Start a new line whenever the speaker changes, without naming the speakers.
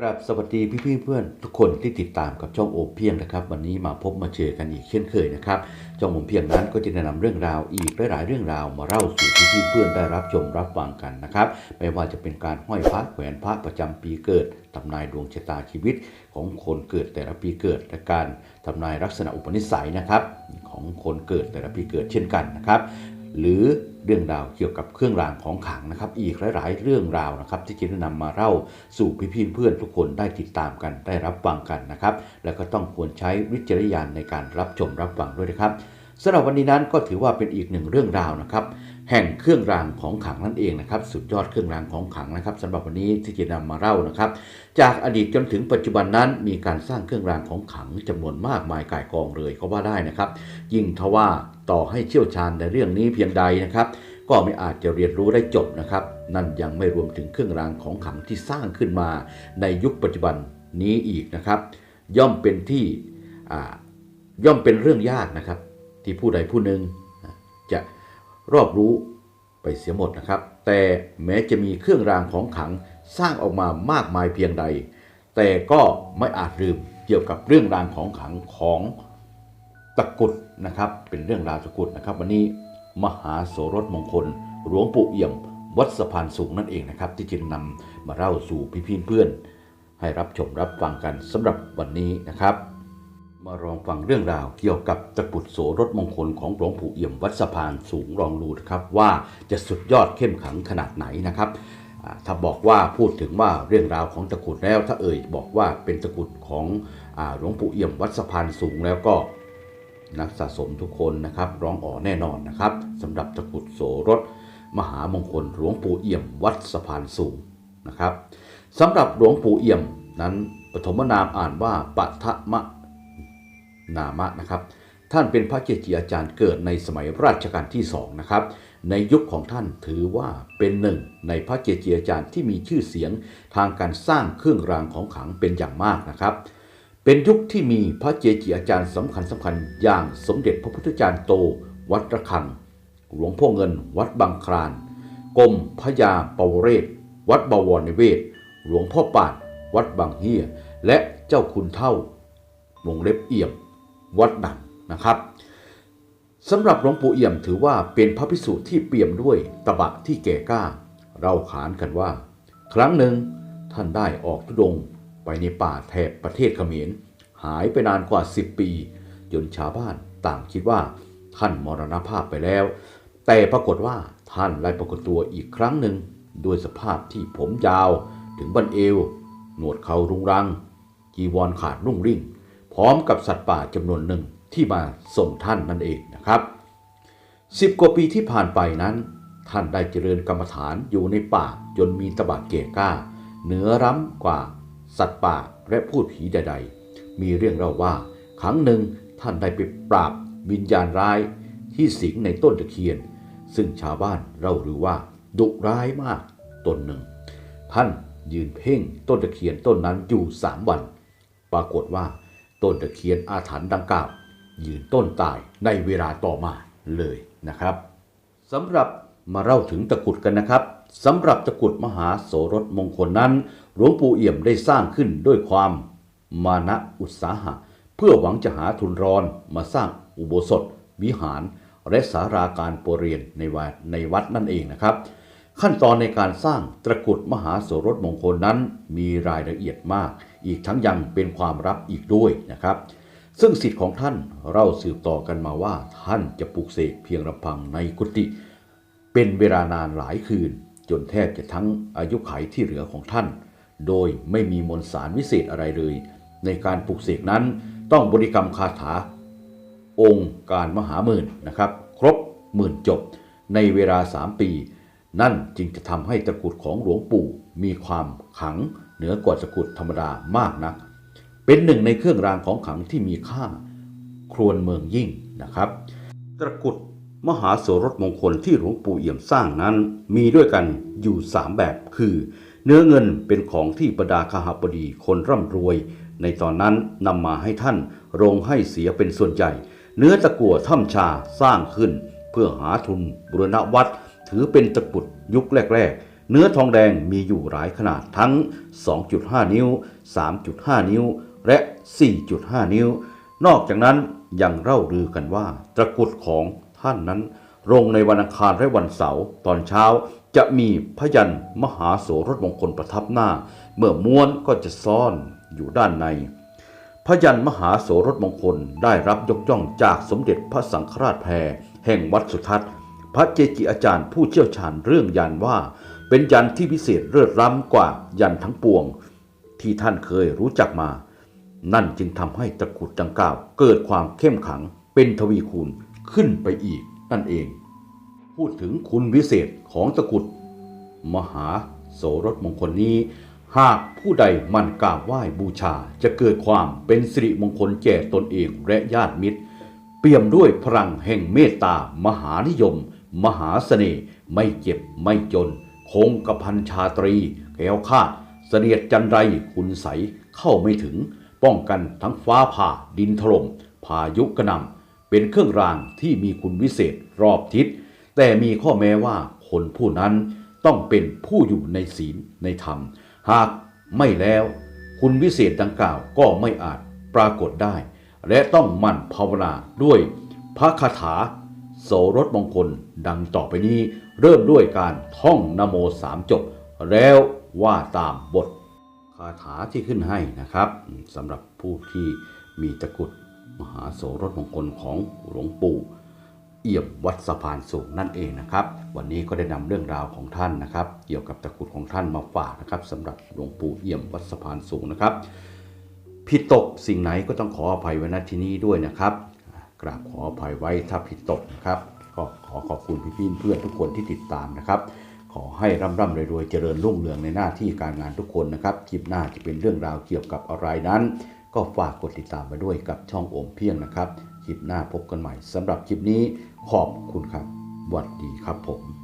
กราบสวัสดีพี่พี่เพื่อนทุกคนที่ติดตามกับช่องโอมเพียงนะครับ วันนี้มาพบมาเจอกันอีกเช่นเคยนะครับช่องโอมเพียงนั้นก็จะนะนำเรื่องราวอีกหลายๆเรื่องราวมาเล่าสู่พี่พี่เพื่อนได้รับชมรับฟังกันนะครับไม่ว่าจะเป็นการห้อยพระแขวนพระประจำปีเกิดทำนายดวงชะตาชีวิตของคนเกิดแต่ละปีเกิดและการทำนายลักษณะอุปนิสัยนะครับของคนเกิดแต่ละปีเกิดเช่นกันนะครับ หรือ เรื่องราวเกี่ยวกับเครื่องรางของขลังนะครับ อีกหลาย ๆ เรื่องราวนะครับ ที่จะนำมาเล่าสู่พี่ๆเพื่อนทุกคนได้ติดตามกันได้รับฟังกันนะครับ แล้วก็ต้องควรใช้วิจารณญาณในการรับชมรับฟังด้วยนะครับสำหรับวันนี้นั้นก็ถือว่าเป็นอีกหนึ่งเรื่องราวนะครับ แห่งเครื่องรางของขลังนั่นเองนะครับ สุดยอดเครื่องรางของขลังนะครับสำหรับวันนี้ที่จะนำมาเล่านะครับ จากอดีตจนถึงปัจจุบันนั้น มีการสร้างเครื่องรางของขลังจำนวนมากมายก่ายกองเลยก็ว่าได้นะครับ ยิ่งทว่า ต่อให้เชี่ยวชาญในเรื่องนี้เพียงใดนะครับ ก็ไม่อาจจะเรียนรู้ได้จบนะครับ นั่นยังไม่รวมถึงเครื่องรางของขลังที่สร้างขึ้นมาในยุคปัจจุบันนี้อีกนะครับ ย่อมเป็นที่ย่อมเป็นเรื่องยากนะครับ ที่ผู้ใดผู้หนึ่งจะรอบรู้ไปเสียหมดนะครับ แต่แม้จะมีเครื่องรางของขลังสร้างออกมามากมายเพียงใด แต่ก็ไม่อาจลืมเกี่ยวกับเรื่องรางของขลังของ ตะกุดนะครับ เป็นเรื่องราวตะกุดนะครับ วันนี้มหาโสรสมงคล หลวงปู่เอี่ยม วัดสะพานสูงนั่นเองนะครับ ที่จะนนำมาเล่าสู่พี่เพื่อน ให้รับชมรับฟังกันสำหรับวันนี้นะครับ มาลองฟังเรื่องราวเกี่ยวกับตะกุดโสรถมงคลของหลวงปู่เอี่ยม วัดสะพานสูงลองดูนะครับว่าจะสุดยอดเข้มขังขนาดไหนนะครับถ้าบอกว่าพูดถึงว่าเรื่องราวของตะกุดแล้วถ้าเอ่ยบอกว่าเป็นตะกุดของหลวงปู่เอี่ยมวัดสะพานสูงแล้วก็ นักสะสมทุกคนนะครับ ร้องอ๋อแน่นอนนะครับสำหรับตะกรุดโสรถ มหามงคลหลวงปู่เอี่ยมวัดสะพานสูงนะครับสำหรับหลวงปู่เอี่ยมนั้นปฐมนามอ่านว่าปัทมะนามะนะครับ ท่านเป็นพระเกจิอาจารย์เกิดในสมัยรัชกาลที่สองนะครับ ในยุคของท่านถือว่าเป็นหนึ่งในพระเกจิอาจารย์ที่มีชื่อเสียงทางการสร้างเครื่องรางของขลังเป็นอย่างมากนะครับ เป็นยุคที่มีพระเกจิอาจารย์สำคัญสำคัญอย่างสมเด็จพระพุทธจารย์โต วัดระฆัง หลวงพ่อเงิน วัดบางคลานกรมพระยาปวเรศ วัดบวรนิเวศ หลวงพ่อปานวัดบางเฮียและเจ้าคุณเท่าวงเล็บเอี่ยม วัดดังนะครับสำหรับหลวงปู่เอี่ยมถือว่าเป็นพระพิสุที่เปี่ยมด้วยตบะที่แก่กล้า เราขานกันว่า ครั้งหนึ่งท่านได้ออกทุดง ไปในป่าแถบประเทศเขมร หายไปนานกว่า 10 ปี จนชาวบ้านต่างคิดว่าท่านมรณภาพไปแล้ว แต่ปรากฏว่าท่านได้ปรากฏตัวอีกครั้งหนึ่งด้วยสภาพที่ผมยาวถึงบันเอว หนวดเขารุงรัง จีวรขาดรุ่งริ่ง พร้อมกับสัตว์ป่าจำนวนหนึ่งที่มาส่งท่านนั่นเองนะครับสิบกว่าปีที่ผ่านไปนั้น ท่านได้เจริญกรรมฐานอยู่ในป่าจนมีตบะเกกล้า เหนือร้ำกว่า สัตว์ป่าและพูดผีใด ๆ มีเรื่องเล่าว่าครั้งหนึ่งท่านได้ไปปราบวิญญาณร้ายที่สิงในต้นตะเคียน ซึ่งชาวบ้านเล่าหรือว่า ดุร้ายมากตนหนึ่ง ท่านยืนเพ่งต้นตะเคียนต้นนั้นอยู่สามวัน ปรากฏว่าต้นตะเคียนอาถรรพ์ดังกล่าว ยืนต้นตายในเวลาต่อมาเลยนะครับสำหรับมาเล่าถึงตะกุดกันนะครับสำหรับตะกุดมหาโสรสมงคลนั้น หลวงปู่เอี่ยมได้สร้างขึ้นด้วยความมานะอุตสาหะ เพื่อหวังจะหาทุนรอนมาสร้างอุโบสถ วิหาร และสาราการโปรเรียนในวัดในวัดนั่นเองนะครับ ขั้นตอนในการสร้างตะกุดมหาโสรสมงคลนั้นมีรายละเอียดมาก อีกทั้งยังเป็นความลับอีกด้วยนะครับ ซึ่งสิทธิ์ของท่านเราสืบต่อกันมาว่าท่านจะปลูกเสกเพียงลำพังในกุฏิเป็นเวลานานหลายคืน จนแทบจะทั้งอายุขัยที่เหลือของท่าน โดยไม่มีมนสารวิเศษอะไรเลย ในการปลูกเสกนั้นต้องบริกรรมคาถา องค์การมหาหมื่นนะครับ ครบหมื่นจบในเวลาสามปี นั่นจึงจะทำให้ตะกุดของหลวงปู่มีความขังเหนือกว่าตะกุดธรรมดามากนัก เป็นหนึ่งในเครื่องรางของขังที่มีค่าครวนเมืองยิ่งนะครับตะกุดมหาโสรสมงคลที่หลวงปู่เอี่ยมสร้างนั้นมีด้วยกันอยู่สามแบบคือ เนื้อเงินเป็นของที่บรรดาคหบดีคนร่ำรวย ในตอนนั้นนำมาให้ท่านโรงให้เสียเป็นส่วนใหญ่ เนื้อตะกั่วถ้ำชาสร้างขึ้น เพื่อหาทุนบุรณวัดถือเป็นตะกุดยุคแรก ๆ เนื้อทองแดงมีอยู่หลายขนาดทั้ง 2.5 นิ้ว 3.5 นิ้ว และ 4.5 นิ้ว นอกจากนั้นยังเล่าลือกันว่าตะกุดของท่านนั้นลงในวันอังคารและวันเสาร์ตอนเช้า จะมีพยันมหาโสรถมงคลประทับหน้า เมื่อม้วนก็จะซ่อนอยู่ด้านใน พยันมหาโสรถมงคลได้รับยกย่องจากสมเด็จพระสังฆราชแพรแห่งวัดสุทัศน์ พระเกจิอาจารย์ผู้เชี่ยวชาญเรื่องยันว่า เป็นยันที่พิเศษเลิศล้ำกว่ายันทั้งปวง ที่ท่านเคยรู้จักมา นั่นจึงทำให้ตะกุดดังกล่าว เกิดความเข้มขังเป็นทวีคูณขึ้นไปอีกนั่นเอง พูดถึงคุณวิเศษของตะกุดมหาโสรถมงคลนี้ หากผู้ใดมันกราบไหว้บูชาจะเกิดความเป็นสิริมงคลแก่ตนเองและญาติมิตร เปี่ยมด้วยพลังแห่งเมตตามหานิยม มหาเสน่ห์ไม่เจ็บไม่จน คงกระพันชาตรีแก้วคาดเสนียดจันไรคุณใสเข้าไม่ถึง ป้องกันทั้งฟ้าผ่าดินถล่มพายุกระนำเป็นเครื่องรางที่มีคุณวิเศษรอบทิศ แต่มีข้อแม้ว่าคนผู้นั้นต้องเป็นผู้อยู่ในศีลในธรรม หากไม่แล้ว คุณวิเศษดังกล่าวก็ไม่อาจปรากฏได้ และต้องมั่นภาวนาด้วยพระคาถา โสรถมงคลดังต่อไปนี้ เริ่มด้วยการท่องนโมสามจบ แล้วว่าตามบทคาถาที่ขึ้นให้นะครับสำหรับผู้ที่มีตะกุดมหาโสรถมงคลของหลวงปู่ เอี่ยมวัดสะพานสูงนั่นเองนะครับ วันนี้ก็ได้นำเรื่องราวของท่านนะครับ เกี่ยวกับตะกรุดของท่านมาฝากนะครับสำหรับหลวงปู่เอี่ยมวัดสะพานสูงนะครับผิดตกสิ่งไหนก็ต้องขออภัยไว้ณที่นี้ด้วยนะครับ กราบขออภัยไว้ถ้าผิดตกนะครับก็ขอขอบคุณพี่เพื่อนทุกคนที่ติดตามนะครับ ขอให้ร่ำร่ำรวยๆเจริญรุ่งเรืองในหน้าที่การงานทุกคนนะครับคลิปหน้าจะเป็นเรื่องราวเกี่ยวกับอะไรนั้น ก็ฝากกดติดตามมาด้วยกับช่องโอมเพียงนะครับ คลิปหน้าพบกันใหม่สำหรับคลิปนี้ขอบคุณครับสวัสดีครับผม